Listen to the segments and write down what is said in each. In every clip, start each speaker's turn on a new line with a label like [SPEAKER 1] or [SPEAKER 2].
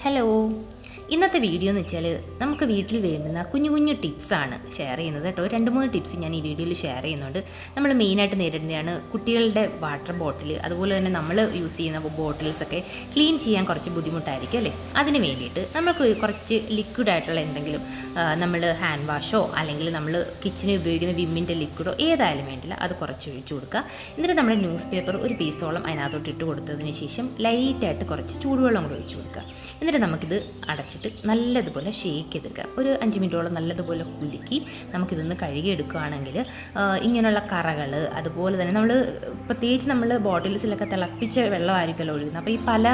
[SPEAKER 1] Hello ഇന്നത്തെ video എന്ന് വെച്ചാൽ നമുക്ക് വീട്ടിൽ വേണ്ടുന്ന കുഞ്ഞു കുഞ്ഞു ടിപ്സാണ് ഷെയർ ചെയ്യുന്നത് കേട്ടോ. രണ്ട് മൂന്ന് ടിപ്സ് ഞാൻ ഈ വീഡിയോയിൽ ഷെയർ ചെയ്യുന്നുണ്ട്. നമ്മൾ മെയിനായിട്ട് നേരിടുന്നതാണ് കുട്ടികളുടെ വാട്ടർ ബോട്ടിൽ അതുപോലെ തന്നെ നമ്മൾ യൂസ് ചെയ്യുന്ന ബോട്ടിൽസ് ഒക്കെ ക്ലീൻ ചെയ്യാൻ കുറച്ച് ബുദ്ധിമുട്ടായിരിക്കും അല്ലേ? അതിന് വേണ്ടിയിട്ട് നമുക്ക് കുറച്ച് ലിക്വിഡ് ആയിട്ടുള്ള എന്തെങ്കിലും നമ്മൾ ഹാൻഡ് വാഷോ അല്ലെങ്കിൽ നമ്മൾ കിച്ചണിൽ ഉപയോഗിക്കുന്ന വിമ്മിന്റെ ലിക്വിഡോ ഏതായാലും വേണ്ടില്ല. അത് കുറച്ച് ഒഴിച്ചു കൊടുക്കുക. എന്നിട്ട് നമ്മുടെ ന്യൂസ് പേപ്പർ ഒരു പീസോളം അതിനകത്തോട്ട് ഇട്ട് കൊടുത്തതിന് ശേഷം ലൈറ്റായിട്ട് കുറച്ച് ചൂടുവെള്ളം കൂടെ ഒഴിച്ചു കൊടുക്കുക. എന്നിട്ട് നമുക്കിത് അടച്ചിട്ട് നല്ലതുപോലെ ഷേക്ക് ചെയ്തെടുക്കുക. ഒരു അഞ്ച് മിനിറ്റോളം നല്ലതുപോലെ കുലുക്കി നമുക്കിതൊന്ന് കഴുകിയെടുക്കുകയാണെങ്കിൽ ഇങ്ങനെയുള്ള കറകൾ അതുപോലെ തന്നെ നമ്മൾ പ്രത്യേകിച്ച് നമ്മൾ ബോട്ടിൽസിലൊക്കെ തിളപ്പിച്ച വെള്ളമായിരിക്കുമല്ലോ ഒഴുകുന്നത്. അപ്പോൾ ഈ പല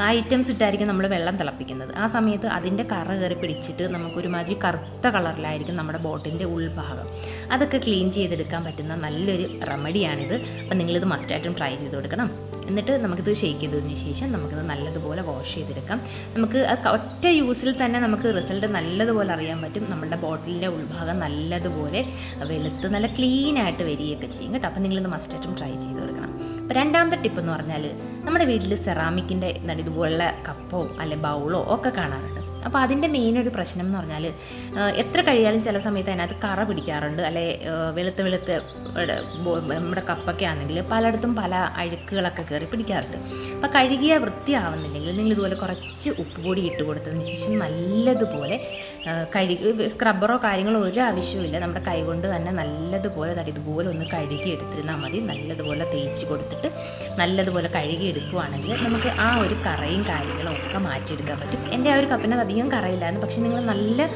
[SPEAKER 1] ഐറ്റംസ് ഇട്ടായിരിക്കും നമ്മൾ വെള്ളം തിളപ്പിക്കുന്നത്. ആ സമയത്ത് അതിന്റെ കറ കയറി പിടിച്ചിട്ട് നമുക്കൊരുമാതിരി കറുത്ത കളറിലായിരിക്കും നമ്മുടെ ബോട്ടിന്റെ ഉൾഭാഗം. അതൊക്കെ ക്ലീൻ ചെയ്തെടുക്കാൻ പറ്റുന്ന നല്ലൊരു റെമഡിയാണിത്. അപ്പം നിങ്ങളിത് മസ്റ്റായിട്ടും ട്രൈ ചെയ്ത് കൊടുക്കണം. എന്നിട്ട് നമുക്കിത് ഷേക്ക് ചെയ്തതിന് ശേഷം നമുക്കിത് നല്ലതുപോലെ വാഷ് ചെയ്തെടുക്കാം. നമുക്ക് ഒറ്റ യൂസിൽ തന്നെ നമുക്ക് റിസൾട്ട് നല്ലതുപോലെ അറിയാൻ പറ്റും. നമ്മുടെ ബോട്ടിലിന്റെ ഉൾഭാഗം നല്ലതുപോലെ വെളുത്ത് നല്ല ക്ലീനായിട്ട് വരികയൊക്കെ ചെയ്യും കേട്ടോ. അപ്പം നിങ്ങളിത് മസ്റ്റായിട്ടും ട്രൈ ചെയ്ത് കൊടുക്കണം. അപ്പോൾ രണ്ടാമത്തെ ടിപ്പ് എന്ന് പറഞ്ഞാൽ നമ്മുടെ വീട്ടിൽ സെറാമിക്കിന്റെ എന്താണ് ഇതുപോലുള്ള കപ്പോ അല്ലെ ബൗളോ ഒക്കെ കാണാറുണ്ട്. അപ്പോൾ അതിന്റെ മെയിൻ ഒരു പ്രശ്നം എന്ന് പറഞ്ഞാൽ എത്ര കഴിയാലും ചില സമയത്ത് അതിനകത്ത് കറ പിടിക്കാറുണ്ട്. അല്ലെ വെളുത്ത് വെളുത്ത് നമ്മുടെ കപ്പൊക്കെ ആണെങ്കിൽ പലയിടത്തും പല അഴുക്കുകളൊക്കെ കയറി പിടിക്കാറുണ്ട്. അപ്പോൾ കഴുകിയ വൃത്തിയാവുന്നില്ലെങ്കിൽ നിങ്ങൾ ഇതുപോലെ കുറച്ച് ഉപ്പ് പൊടി ഇട്ട് കൊടുത്തതിന് ശേഷം നല്ലതുപോലെ കഴുകി സ്ക്രബ്ബറോ കാര്യങ്ങളോ ഒരു ആവശ്യമില്ല നമ്മുടെ കൈകൊണ്ട് തന്നെ നല്ലതുപോലെ തടി ഇതുപോലെ ഒന്ന് കഴുകി എടുത്തിരുന്നാൽ മതി. നല്ലതുപോലെ തേച്ച് കൊടുത്തിട്ട് നല്ലതുപോലെ കഴുകി എടുക്കുവാണെങ്കിൽ നമുക്ക് ആ ഒരു കറയും കാര്യങ്ങളും ഒക്കെ മാറ്റിയെടുക്കാൻ പറ്റും. എന്റെ ആ ഒരു കപ്പിന് അധികം കറയില്ലായിരുന്നു. പക്ഷേ നിങ്ങൾ നല്ല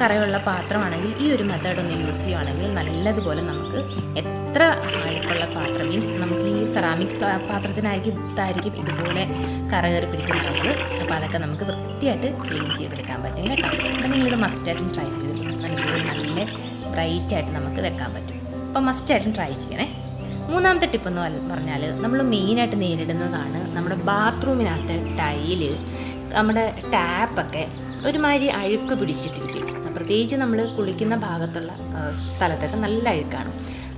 [SPEAKER 1] കറയുള്ള പാത്രമാണെങ്കിൽ ഈ ഒരു മെത്തേഡ് ഒന്ന് യൂസ് ചെയ്യുകയാണെങ്കിൽ നല്ലതുപോലെ നമുക്ക് എത്ര ആഴക്കുള്ള പാത്രം മീൻസ് നമുക്ക് ഈ സെറാമിക് പാത്രത്തിനായിരിക്കും ഇതായിരിക്കും ഇതുപോലെ കറ കയറി പിടിക്കുന്നുള്ളത് അപ്പോൾ അതൊക്കെ നമുക്ക് വൃത്തിയായിട്ട് ക്ലീൻ ചെയ്തെടുക്കാൻ പറ്റും കേട്ടോ. അപ്പോൾ നിങ്ങളിത് മസ്റ്റായിട്ടും ട്രൈ ചെയ്ത് നല്ല ബ്രൈറ്റായിട്ട് നമുക്ക് വെക്കാൻ പറ്റും. അപ്പോൾ മസ്റ്റായിട്ടും ട്രൈ ചെയ്യണേ. മൂന്നാമത്തെ ടിപ്പ് എന്ന് പറ- പറഞ്ഞാൽ നമ്മൾ മെയിനായിട്ട് നേരിടുന്നതാണ് നമ്മുടെ ബാത്റൂമിനകത്തെ ടൈൽ നമ്മുടെ ടാപ്പൊക്കെ ഒരുമാതിരി അഴുക്ക് പിടിച്ചിട്ടിരിക്കും. പ്രത്യേകിച്ച് നമ്മൾ കുളിക്കുന്ന ഭാഗത്തുള്ള സ്ഥലത്തൊക്കെ നല്ല അഴുക്കാണ്.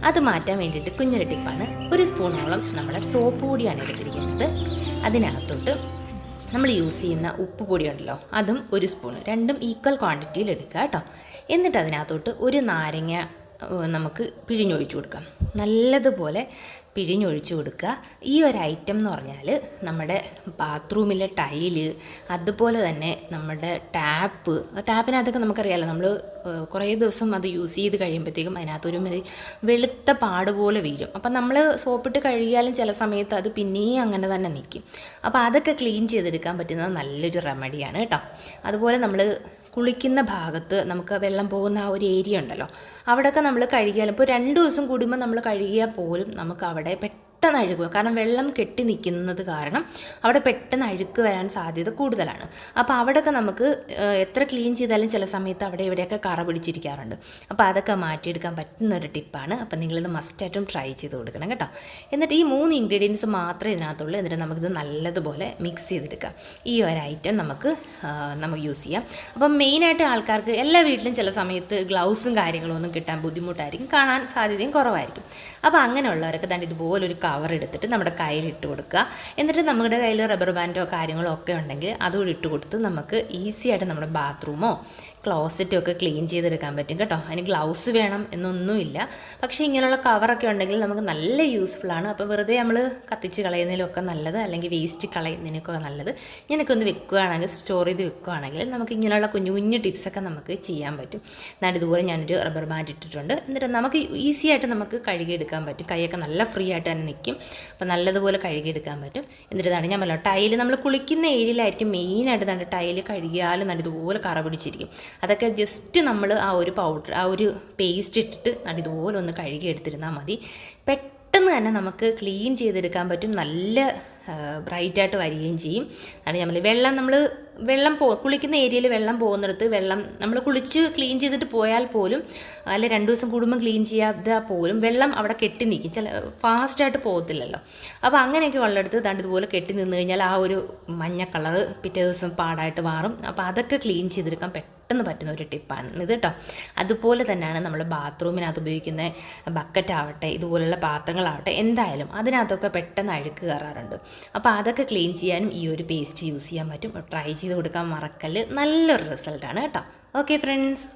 [SPEAKER 1] അത് മാറ്റാൻ വേണ്ടിയിട്ട് കുഞ്ഞൊരു ടിപ്പാണ് ഒരു സ്പൂണോളം നമ്മുടെ സോപ്പ് പൊടിയാണ് എടുത്തിരിക്കുന്നത്. അതിനകത്തോട്ട് നമ്മൾ യൂസ് ചെയ്യുന്ന ഉപ്പ് പൊടി ഉണ്ടല്ലോ അതും ഒരു സ്പൂൺ രണ്ടും ഈക്വൽ ക്വാണ്ടിറ്റിയിൽ എടുക്കുക കേട്ടോ. എന്നിട്ട് അതിനകത്തോട്ട് ഒരു നാരങ്ങ നമുക്ക് പിഴിഞ്ഞൊഴിച്ചു കൊടുക്കാം. നല്ലതുപോലെ പിഴിഞ്ഞൊഴിച്ചു കൊടുക്കുക. ഈ ഒരു ഐറ്റം എന്ന് പറഞ്ഞാൽ നമ്മുടെ ബാത്റൂമിലെ ടൈൽ അതുപോലെ തന്നെ നമ്മുടെ ടാപ്പ് ടാപ്പിനകത്തൊക്കെ നമുക്കറിയാലോ നമ്മൾ കുറേ ദിവസം അത് യൂസ് ചെയ്ത് കഴിയുമ്പോഴത്തേക്കും അതിനകത്തൊരു വെളുത്ത പാട് പോലെ വീഴും. അപ്പം നമ്മൾ സോപ്പിട്ട് കഴുകിയാലും ചില സമയത്ത് അത് പിന്നെയും അങ്ങനെ തന്നെ നിൽക്കും അപ്പോൾ അതൊക്കെ ക്ലീൻ ചെയ്തെടുക്കാൻ പറ്റുന്നത് നല്ലൊരു റെമഡിയാണ് കേട്ടോ. അതുപോലെ നമ്മൾ കുളിക്കുന്ന ഭാഗത്ത് നമുക്ക് വെള്ളം പോകുന്ന ആ ഒരു ഏരിയ ഉണ്ടല്ലോ. അവിടെയൊക്കെ നമ്മൾ കഴുകിയാലും ഇപ്പോൾ രണ്ട് ദിവസം കൂടുമ്പോൾ നമ്മൾ കഴുകിയാൽ പോലും നമുക്ക് അവിടെ പെട്ടെന്ന് അഴുകുക. കാരണം വെള്ളം കെട്ടി നിൽക്കുന്നത് കാരണം അവിടെ പെട്ടെന്ന് അഴുക്ക് വരാൻ സാധ്യത കൂടുതലാണ്. അപ്പോൾ അവിടെയൊക്കെ നമുക്ക് എത്ര ക്ലീൻ ചെയ്താലും ചില സമയത്ത് അവിടെ ഇവിടെയൊക്കെ കറ പിടിച്ചിരിക്കാറുണ്ട്. അപ്പോൾ അതൊക്കെ മാറ്റിയെടുക്കാൻ പറ്റുന്ന ഒരു ടിപ്പാണ്. അപ്പോൾ നിങ്ങളിത് മസ്റ്റായിട്ടും ട്രൈ ചെയ്ത് കൊടുക്കണം കേട്ടോ. എന്നിട്ട് ഈ മൂന്ന് ഇൻഗ്രീഡിയൻസ് മാത്രമേ ഇതിനകത്തുള്ളൂ. എന്നിട്ട് നമുക്കിത് നല്ലതുപോലെ മിക്സ് ചെയ്തെടുക്കാം. ഈ ഒരു ഐറ്റം നമുക്ക് നമുക്ക് യൂസ് ചെയ്യാം. അപ്പം മെയിനായിട്ട് ആൾക്കാർക്ക് എല്ലാ വീട്ടിലും ചില സമയത്ത് ഗ്ലൗസും കാര്യങ്ങളും ഒന്നും കിട്ടാൻ ബുദ്ധിമുട്ടായിരിക്കും. കാണാൻ സാധ്യതയും കുറവായിരിക്കും. അപ്പോൾ അങ്ങനെയുള്ളവരൊക്കെ തന്നെ ഇതുപോലൊരു കവർ എടുത്തിട്ട് നമ്മുടെ കയ്യിൽ ഇട്ട് കൊടുക്കുക. എന്നിട്ട് നമ്മുടെ കയ്യിൽ റബ്ബർ ബാൻഡോ കാര്യങ്ങളോ ഒക്കെ ഉണ്ടെങ്കിൽ അതുകൂടി ഇട്ട് കൊടുത്ത് നമുക്ക് ഈസി ആയിട്ട് നമ്മുടെ ബാത്റൂമോ ക്ലോസറ്റോ ഒക്കെ ക്ലീൻ ചെയ്തെടുക്കാൻ പറ്റും കേട്ടോ. അതിന് ഗ്ലൗസ് വേണം എന്നൊന്നുമില്ല പക്ഷേ ഇങ്ങനെയുള്ള കവറൊക്കെ ഉണ്ടെങ്കിൽ നമുക്ക് നല്ല യൂസ്ഫുൾ ആണ്. അപ്പോൾ വെറുതെ നമ്മൾ കത്തിച്ച് കളയുന്നതിലൊക്കെ നല്ലത് അല്ലെങ്കിൽ വേസ്റ്റ് കളയുന്നതിനൊക്കെ നല്ലത്. ഇങ്ങനെയൊക്കെ ഒന്ന് വെക്കുകയാണെങ്കിൽ സ്റ്റോർ ചെയ്ത് വെക്കുകയാണെങ്കിൽ നമുക്ക് ഇങ്ങനെയുള്ള കുഞ്ഞു കുഞ്ഞു ടിപ്സൊക്കെ നമുക്ക് ചെയ്യാൻ പറ്റും. എന്നാൽ ഇതുപോലെ ഞാനൊരു റബ്ബർ ബാൻഡ് ഇട്ടിട്ടുണ്ട്. എന്നിട്ട് നമുക്ക് ഈസി ആയിട്ട് നമുക്ക് കഴുകിയെടുക്കാൻ പറ്റും. കൈയൊക്കെ നല്ല ഫ്രീ ആയിട്ട് തന്നെ നിൽക്കും. അപ്പോൾ നല്ലതുപോലെ കഴുകിയെടുക്കാൻ പറ്റും. എന്നിട്ട് ഇതാണ് ഞാൻ പറഞ്ഞത് ടൈൽ നമ്മൾ കുളിക്കുന്ന ഏരിയയിലായിരിക്കും മെയിനായിട്ട് തന്നെ ടൈൽ കഴുകിയാലും നല്ല ഇതുപോലെ കറ പിടിച്ചിരിക്കും. അതൊക്കെ ജസ്റ്റ് നമ്മൾ ആ ഒരു പൗഡർ ആ ഒരു പേസ്റ്റ് ഇട്ടിട്ട് നല്ല ഇതുപോലെ ഒന്ന് കഴുകി എടുത്തിരുന്നാൽ മതി. പെട്ടെന്ന് തന്നെ നമുക്ക് ക്ലീൻ ചെയ്തെടുക്കാൻ പറ്റും. നല്ല ബ്രൈറ്റായിട്ട് വരികയും ചെയ്യും. അതാണ് നമ്മൾ വെള്ളം നമ്മൾ വെള്ളം പോ കുളിക്കുന്ന ഏരിയയിൽ വെള്ളം പോകുന്നിടത്ത് വെള്ളം നമ്മൾ കുളിച്ച് ക്ലീൻ ചെയ്തിട്ട് പോയാൽ പോലും അല്ലെ രണ്ട് ദിവസം കൂടുമ്പോൾ ക്ലീൻ ചെയ്യാതെ പോലും വെള്ളം അവിടെ കെട്ടി നിൽക്കും. ചില ഫാസ്റ്റായിട്ട് പോകത്തില്ലല്ലോ. അപ്പോൾ അങ്ങനെയൊക്കെ ഉള്ളിടത്ത് ദാണ്ട് ഇതുപോലെ കെട്ടി നിന്ന് കഴിഞ്ഞാൽ ആ ഒരു മഞ്ഞ കളറ് പിറ്റേ ദിവസം പാടായിട്ട് മാറും. അപ്പോൾ അതൊക്കെ ക്ലീൻ ചെയ്തെടുക്കാൻ പെട്ടെന്ന് പെട്ടെന്ന് പറ്റുന്ന ഒരു ടിപ്പാണ്. ഇത് കേട്ടോ അതുപോലെ തന്നെയാണ് നമ്മൾ ബാത്റൂമിനകത്ത് ഉപയോഗിക്കുന്ന ബക്കറ്റ് ആവട്ടെ ഇതുപോലുള്ള പാത്രങ്ങളാവട്ടെ എന്തായാലും അതിനകത്തൊക്കെ പെട്ടെന്ന് അഴുക്ക് കയറാറുണ്ട്. അപ്പോൾ അതൊക്കെ ക്ലീൻ ചെയ്യാനും ഈ ഒരു പേസ്റ്റ് യൂസ് ചെയ്യാൻ പറ്റും. ട്രൈ ചെയ്ത് കൊടുക്കാൻ മറക്കൽ നല്ലൊരു റിസൾട്ടാണ് കേട്ടോ. Okay friends.